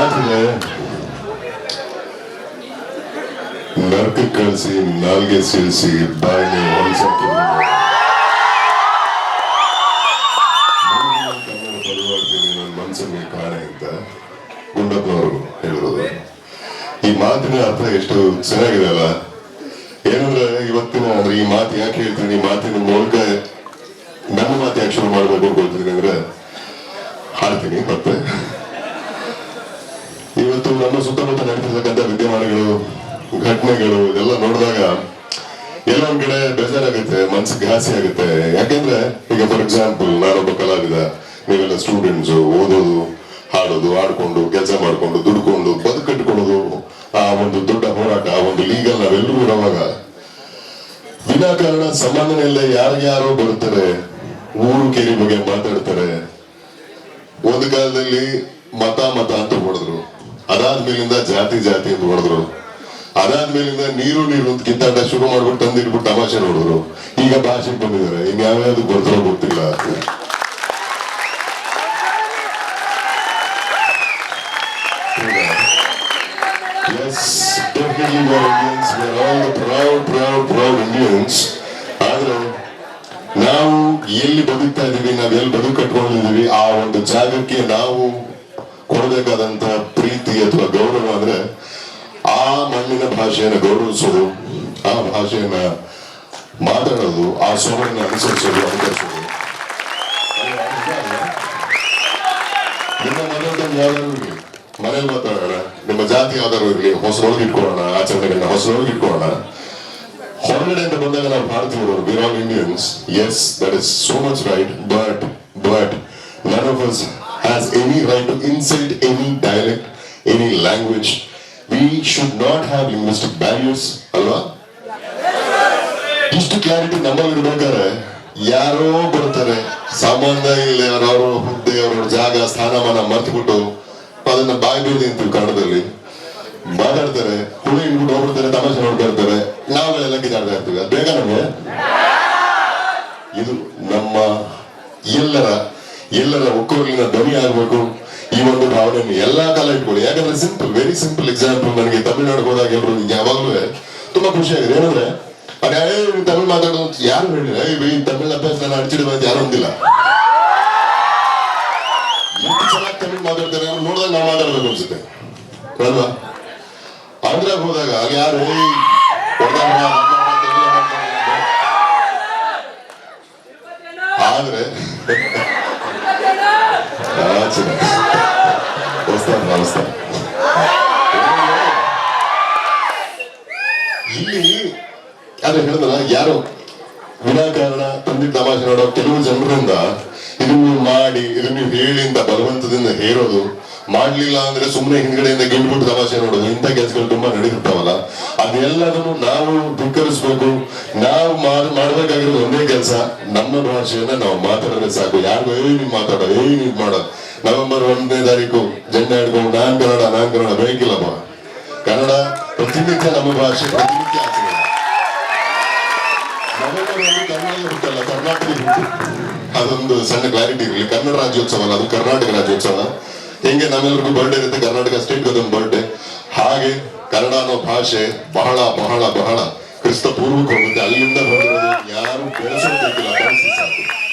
ಮಾತಿದೆ ನರ್ಕ ಕಳಿಸಿ ನಾಲ್ಗೆ ಸೀಳಿಸಿ ಬಾಯಿಗೆ ಈ ಮಾತಿನ ಅರ್ಥ ಎಷ್ಟು ಚೆನ್ನಾಗಿದೆ ಅಲ್ಲ? ಏನಂದ್ರೆ ಇವತ್ತಿನ ಈ ಮಾತು ಯಾಕೆ ಹೇಳ್ತೀನಿ ಈ ಮಾತಿನ ಮೂಲಕ ನನ್ನ ಮಾತು ಯಾಕೆ ಶುರು ಮಾಡಬೇಕು ಗೊತ್ತಿದೆ ಅಂದ್ರೆ ಹಾಡ್ತೀನಿ ಮತ್ತೆ. ಇವತ್ತು ನಮ್ಮ ಸುತ್ತಮುತ್ತ ನಡೀತಿರ್ತಕ್ಕಂಥ ವಿದ್ಯಮಾನಗಳು, ಘಟನೆಗಳು, ಇದೆಲ್ಲ ನೋಡಿದಾಗ ಎಲ್ಲ ಒಂದ್ ಕಡೆ ಬೇಜಾರಾಗುತ್ತೆ, ಮನ್ಸಿಗೆ ಘಾಸಿ ಆಗುತ್ತೆ. ಯಾಕೆಂದ್ರೆ, ಈಗ ಫಾರ್ ಎಕ್ಸಾಂಪಲ್ ನಾನೊಬ್ಬ ಕಲಾವಿದ, ನೀವೆಲ್ಲ ಸ್ಟೂಡೆಂಟ್ಸ್ ಓದೋದು, ಹಾಡೋದು ಆಡ್ಕೊಂಡು ಕೆಲಸ ಮಾಡ್ಕೊಂಡು, ದುಡ್ಕೊಂಡು ಬದುಕು ಕಟ್ಟಿಕೊಳ್ಳೋದು ಆ ಒಂದು ದೊಡ್ಡ ಹೋರಾಟ, ಆ ಒಂದು ಲೀಗಲ್ ನಾವೆಲ್ಲರೂ ಇರುವಾಗ, ವಿನಾಕಾರಣ ಸಂಬಂಧನೆಲ್ಲ ಯಾರ್ಯಾರೋ ಬರುತ್ತಾರೆ, ಊರು ಕೇರಿ ಬಗ್ಗೆ ಮಾತಾಡ್ತಾರೆ. ಒಂದು ಕಾಲದಲ್ಲಿ ಮತ ಮತ ಅಂತ ಹೊಡೆದ್ರು ಅದಾದ್ಮೇಲಿಂದ ಜಾತಿ ಜಾತಿ ಅಂತ ಹೊಡೆದ್ರು. ಅದಾದ್ಮೇಲಿಂದ ನೀರು ನೀರು ಅಂತ ಕಿತ್ತಾಟ ಶುರು ಮಾಡ್ಬಿಟ್ಟು ತಂದಿಟ್ಬಿಟ್ಟು ತಮಾಷೆ ನೋಡಿದ್ರು. ಈಗ ಭಾಷೆ ಬಂದಿದ್ದಾರೆ. ಇನ್ಯಾವ್ಯಾವ್ದು ಬರ್ತಾರೋ ಗೊತ್ತಿಲ್ಲ. ಆದ್ರೆ ನಾವು ಎಲ್ಲಿ ಬದುಕ್ತಾ ಇದೀವಿ, ನಾವ್ ಎಲ್ಲಿ ಬದುಕು ಕಟ್ಕೊಂಡಿದೀವಿ ಆ ಒಂದು ಜಾಗಕ್ಕೆ ನಾವು ಕೊಡಬೇಕಾದಂತ ಪ್ರೀತಿ ಅಥವಾ ಗೌರವ ಅಂದ್ರೆ ಆ ಮಣ್ಣಿನ ಭಾಷೆಯನ್ನು ಗೌರವಿಸೋದು, ಆ ಭಾಷೆಯನ್ನ ಮಾತಾಡೋದು, ಆ ಸ್ವರನ್ನ ಅನುಸರಿಸೋದು, ಅನುಕರಿಸೋದು. ನಿಮ್ಮ ಮನೆಯಲ್ಲಿ ಇರ್ಲಿ ಮಾತಾಡೋಣ, ನಿಮ್ಮ ಜಾತಿ ಯಾವ್ದಾದ್ರು ಹೊಸ ಹೊಸರೊಳಗೆ ಇಟ್ಕೊಳ್ಳೋಣ, ಆಚರಣೆಗಳನ್ನ ಹೊಸರೊಳಗೆ ಇಟ್ಕೊಳ್ಳೋಣ. ಹೊರಗಡೆಯಿಂದ ಬಂದಾಗ ನಾವು ಭಾರತೀಯರು we're all Indians yes that is so much right but but none of us has any right to insult any dialect, any language. We should not have linguistic barriers, ಅಲ್ವಾ? ಇಷ್ಟು ಕ್ಲಾರಿಟಿ ನಮ್ಮಲ್ಲಿ ಇರ್ಬೇಕಾದ್ರೆ ಯಾರೋ ಬರ್ತಾರೆ ಸಂಬಂಧ ಇಲ್ಲ ಅವರವ್ರ ಹುದ್ದೆ ಅವ್ರ ಜಾಗ ಸ್ಥಾನಮಾನ ಮರ್ತ್ಬಿಟ್ಟು ಅದನ್ನ ಬಾಯಿ ಬೀಳಿ ಅಂತೀವಿ ಕನ್ನಡದಲ್ಲಿ. ಮಾತಾಡ್ತಾರೆ ಹುಳಿ ಇಟ್ಬಿಟ್ಟು ಹೋಗ್ಬಿಡ್ತಾರೆ ತಮಾಷೆ ನೋಡ್ತಾ ಇರ್ತಾರೆ ನಾವೆಲ್ಲ ಕಿತ್ತಾಡ್ತಾ ಇರ್ತೀವಿ. ಅದು ಬೇಗ ನಮಗೆ? ಇದು ನಮ್ಮ ಎಲ್ಲರ ಎಲ್ಲರ ಒಕ್ಕೂರಿನ ಧ್ವನಿ ಆಗ್ಬೇಕು ಈ ಒಂದು ಭಾವನೆಯನ್ನು ಎಲ್ಲಾ ಕಾಲ ಇಟ್ಕೊಳ್ಳಿ. ಯಾಕಂದ್ರೆ ಸಿಂಪಲ್ ವೆರಿ ಸಿಂಪಲ್ ಎಕ್ಸಾಂಪಲ್ ನನಗೆ ತಮಿಳ್ನಾಡು ಹೋದಾಗ ನಿಮ್ಗೆ ಯಾವಾಗಲೂ ತುಂಬಾ ಖುಷಿ ಆಗಿದೆ. ಏನಂದ್ರೆ ತಮಿಳ್ ಮಾತಾಡೋದು ಯಾರು ಹೇಳಿದ್ರೆ ಈ ತಮಿಳ್ ಅಭ್ಯಾಸ ನಾನು ಅಡ್ಚಿಡಿದ ಅಂತ ಯಾರು ಅಂದಿಲ್ಲ. ಎಷ್ಟು ಚೆನ್ನಾಗಿ ತಮಿಳ್ ಮಾತಾಡ್ತಾರೆ ನೋಡಿದಾಗ ನಾವು ಮಾತಾಡ್ಬೇಕು ಅನ್ಸುತ್ತೆ. ಅಲ್ವಾ? ಆಂಧ್ರಾಗ ಹೋದಾಗ ಯಾರು. ಆದ್ರೆ ಹೊಸ್ತಾನೆ ಹೊಸ್ತಾನೆ ಇಲ್ಲಿ ಹೇಳಿದ್ರಲ್ಲ ಯಾರು ವಿನಾಕಾರಣ ತಂದಿ ತಮಾಷೆ ನೋಡೋ ಕೆಲವು ಜನರಿಂದ ಇದನ್ನು ಮಾಡಿ, ಇದನ್ನು ಹೇಳಿ ಅಂತ ಬಲವಂತದಿಂದ ಹೇರೋದು ಮಾಡ್ಲಿಲ್ಲ ಅಂದ್ರೆ ಸುಮ್ಮನೆ ಹಿಂದ್ಗಡೆಯಿಂದ ಗಿಂಡ್ಬಿಟ್ಟು ತಮಾಷೆ ನೋಡೋದು. ಇಂಥ ಕೆಲಸಗಳು ತುಂಬಾ ನಡೀತಿರ್ತಾವಲ್ಲ. ಅದೆಲ್ಲದನ್ನು ನಾವು ಧಿಕ್ಕರಿಸ್ಬೇಕು. ನಾವು ಮಾಡಬೇಕಾಗಿರೋದು ಒಂದೇ ಕೆಲಸ, ನಮ್ಮ ಭಾಷೆಯನ್ನ ನಾವು ಮಾತಾಡಿದ್ರೆ ಸಾಕು. ಯಾರಿಗೂ ಏ ನೀವು ಮಾತಾಡೋ ಏ ನೀನ್ ಮಾಡೋ. ನವೆಂಬರ್ ಒಂದನೇ ತಾರೀಕು, ಜೆಂಡ ಹಿಡ್ಕೊಂಡು, ನಾನ್ ಕನ್ನಡ ನಾನ್ ಕನ್ನಡ ಬೇಕಿಲ್ಲಪ್ಪ ಕನ್ನಡ ಪ್ರತಿನಿತ್ಯ ನಮ್ಮ ಭಾಷೆ, ಪ್ರತಿನಿತ್ಯ ಕನ್ನಡ ಕರ್ನಾಟಕ ಅದೊಂದು ಸಣ್ಣ ಕ್ಲಾರಿಟಿ ಇರಲಿ. ಕನ್ನಡ ರಾಜ್ಯೋತ್ಸವ ಅಲ್ಲ ಅದು ಕರ್ನಾಟಕ ರಾಜ್ಯೋತ್ಸವ. ಹೆಂಗೆ ನಮ್ಮೆಲ್ಲರಿಗೂ ಬರ್ಡೇ ಇರುತ್ತೆ, ಕರ್ನಾಟಕ ಸ್ಟೇಟ್ ಅದೊಂದು ಬರ್ಡೇ ಹಾಗೆ ಕನ್ನಡ ಅನ್ನೋ ಭಾಷೆ ಬಹಳ ಬಹಳ ಬಹಳ ಕ್ರಿಸ್ತ ಪೂರ್ವಕ್ಕೆ ಹೋಗುತ್ತೆ ಅಲ್ಲಿಂದ ಬಂದಿರೋದು ಯಾರು ಬೆಳೆಸೋದಿಲ್ಲ ಸರ್